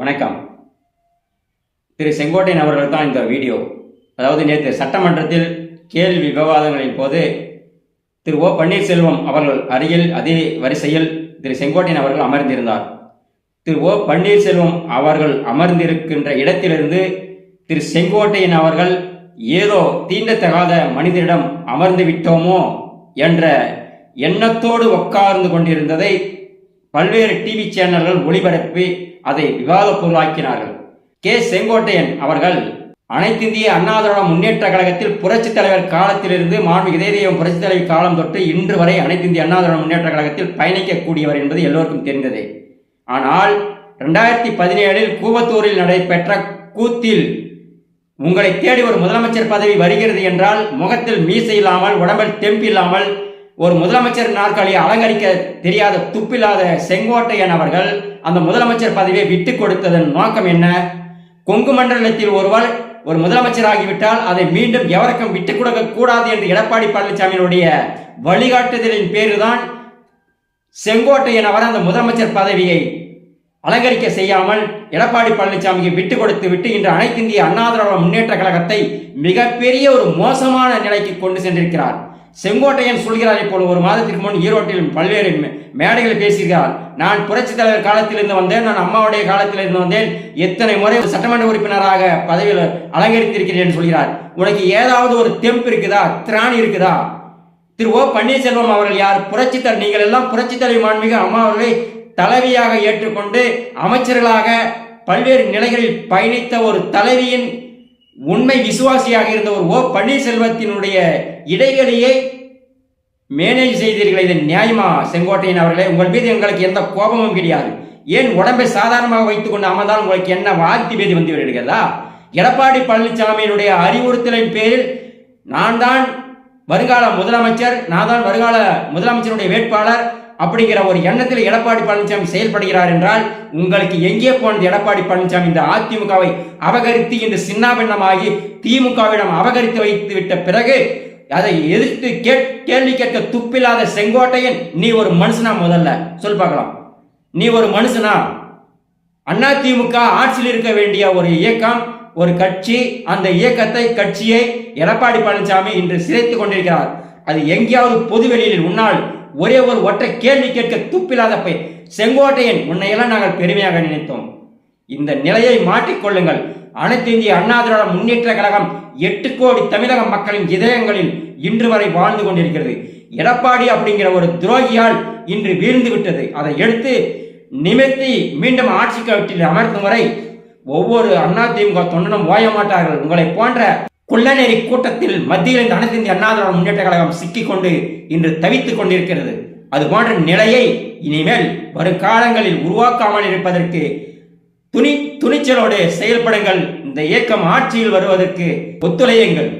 வணக்கம். திரு செங்கோட்டையன் அவர்கள் தான் இந்த வீடியோ. அதாவது நேற்று சட்டமன்றத்தில் கேள்வி விவாதங்களின் போது திரு ஓ பன்னீர்செல்வம் அவர்கள் அருகில் அதே வரிசையில் திரு செங்கோட்டையன் அவர்கள் அமர்ந்திருந்தார். திரு ஓ பன்னீர்செல்வம் அவர்கள் அமர்ந்திருக்கின்ற இடத்திலிருந்து திரு செங்கோட்டையன் அவர்கள் ஏதோ தீண்டத்தகாத மனிதரிடம் அமர்ந்து விட்டோமோ என்ற எண்ணத்தோடு உட்கார்ந்து கொண்டிருந்ததை பல்வேறு டிவி சேனல்கள் ஒளிபரப்பி அதை விவாத பொருளாக்கினார்கள் கே. செங்கோட்டையன் அவர்கள் அனைத்திந்திய அண்ணா திராவிட முன்னேற்ற கழகத்தில் புரட்சித் தலைவர் காலத்திலிருந்து மாண்பு இதயதெய்வம் புரட்சித் தலைவர் காலம் தொட்டு இன்று வரை அனைத்திந்திய அண்ணா திராவிட முன்னேற்ற கழகத்தில் பயணிக்கக்கூடியவர் என்பது எல்லோருக்கும் தெரிந்ததே. ஆனால் ரெண்டாயிரத்தி பதினேழில் கூவத்தூரில் நடைபெற்ற கூத்தில் உங்களை தேடி ஒரு முதலமைச்சர் பதவி வருகிறது என்றால் முகத்தில் மீசை இல்லாமல் உடம்பில் தெம்பு இல்லாமல் ஒரு முதலமைச்சர் நாற்காலியை அலங்கரிக்க தெரியாத துப்பில்லாத செங்கோட்டையன் அவர்கள் அந்த முதலமைச்சர் பதவியை விட்டு கொடுத்ததன் நோக்கம் என்ன? கொங்கு மண்டலத்தில் ஒருவர் ஒரு முதலமைச்சர் ஆகிவிட்டால் அதை மீண்டும் எவருக்கும் விட்டுக் கொடுக்க கூடாது என்று எடப்பாடி பழனிசாமியினுடைய வழிகாட்டுதலின் பேருதான் செங்கோட்டையன் அவர் அந்த முதலமைச்சர் பதவியை அலங்கரிக்க செய்யாமல் எடப்பாடி பழனிசாமிக்கு விட்டு கொடுத்து விட்டு இன்று அனைத்து இந்திய அண்ணா திராவிட முன்னேற்ற கழகத்தை மிகப்பெரிய ஒரு மோசமான நிலைக்கு கொண்டு சென்றிருக்கிறார். செங்கோட்டையன் சொல்கிறார் இப்போது ஒரு மாதத்திற்கு முன் ஈரோட்டில் பல்வேறு மேடைகள் பேசுகிறார் நான் புரட்சித் தலைவர் காலத்திலிருந்து வந்தேன் நான் அம்மாவுடைய காலத்திலிருந்து வந்தேன். எத்தனை முறை சட்டமன்ற உறுப்பினராக பதவியில் அலங்கரித்திருக்கிறேன் சொல்கிறார். உனக்கு ஏதாவது ஒரு தெம்பு இருக்குதா? திராணி இருக்குதா? திரு ஓ பன்னீர்செல்வம் அவர்கள் யார்? புரட்சி தலை நீங்கள் எல்லாம் புரட்சி தலைவி மாண்புமிகு அம்மா அவர்களை தலைவியாக ஏற்றுக்கொண்டு அமைச்சர்களாக பல்வேறு நிலைகளில் பயணித்த ஒரு தலைவியின் உண்மை விசுவாசியாக இருந்த ஒரு ஓ பன்னீர்செல்வத்தினுடைய இடைவெளியை மேனேஜ் செய்தீர்கள் இது நியாயமா? செங்கோட்டையன் அவர்களே உங்கள் மீது எங்களுக்கு எந்த கோபமும் கிடையாது. ஏன் உடம்பை சாதாரணமாக வைத்துக் கொண்டு அமர்ந்தால் உங்களுக்கு என்ன வாந்தி பேதி வந்து விடுகிறதா எடப்பாடி பழனிசாமியினுடைய அறிவுறுத்தலின் பேரில் நான் தான் வருங்கால முதலமைச்சர் நான் தான் வருங்கால முதலமைச்சருடைய வேட்பாளர் அப்படிங்கிற ஒரு எண்ணத்தில் எடப்பாடி பழனிசாமி செயல்படுகிறார் என்றால் உங்களுக்கு எங்கே போனது எடப்பாடி பழனிசாமி இந்த அதிமுகவை அபகரித்து இந்த சின்னாபின்னமாகி திமுகவிடம் அபகரித்து வைத்து விட்ட பிறகு அதை எதிர்த்து கேட் கேள்வி கேட்க துப்பில்லாத செங்கோட்டையன் நீ ஒரு மனுஷனா முதல்ல? சொல் பார்க்கலாம். நீ ஒரு மனுஷனா? அண்ணா திமுக ஆட்சியில் இருக்க வேண்டிய ஒரு இயக்கம் ஒரு கட்சி அந்த இயக்கத்தை கட்சியை எடப்பாடி பழனிசாமி இன்று சிதைத்துக் கொண்டிருக்கிறார். அது எங்கேயாவது பொதுவெளியில் உன்னால் ஒரே ஒரு ஒற்றை கேள்வி கேட்க துப்பில்லாத பை செங்கோட்டையன் உன்னையெல்லாம் நாங்கள் பெருமையாக நினைத்தோம். இந்த நிலையை மாற்றிக்கொள்ளுங்கள் அனைத்து இந்திய அண்ணா திராவிட முன்னேற்ற கழகம் எட்டு கோடி தமிழக மக்களின் இதயங்களில் இன்று வரை வாழ்ந்து கொண்டிருக்கிறது. எடப்பாடி அப்படிங்கிற ஒரு துரோகியால் இன்று வீழ்ந்து விட்டது. அதை எடுத்து நிமித்தி மீண்டும் ஆட்சி கட்டில் அமர்த்தும் வரை ஒவ்வொரு அதிமுக தொண்டனும் ஓய மாட்டார்கள். உங்களை போன்ற குள்ளநெறி கூட்டத்தில் மத்தியில் இந்த அனைத்து இந்திய அண்ணா திராவிட முன்னேற்ற கழகம் சிக்கிக்கொண்டு இன்று தவித்துக் கொண்டிருக்கிறது. அது போன்ற நிலையை இனிமேல் வரும் காலங்களில் உருவாக்காமல் இருப்பதற்கு துணி துணிச்சலோடு செயல்படுங்கள். இந்த இயக்கம் ஆட்சியில் வருவதற்கு ஒத்துழையுங்கள்.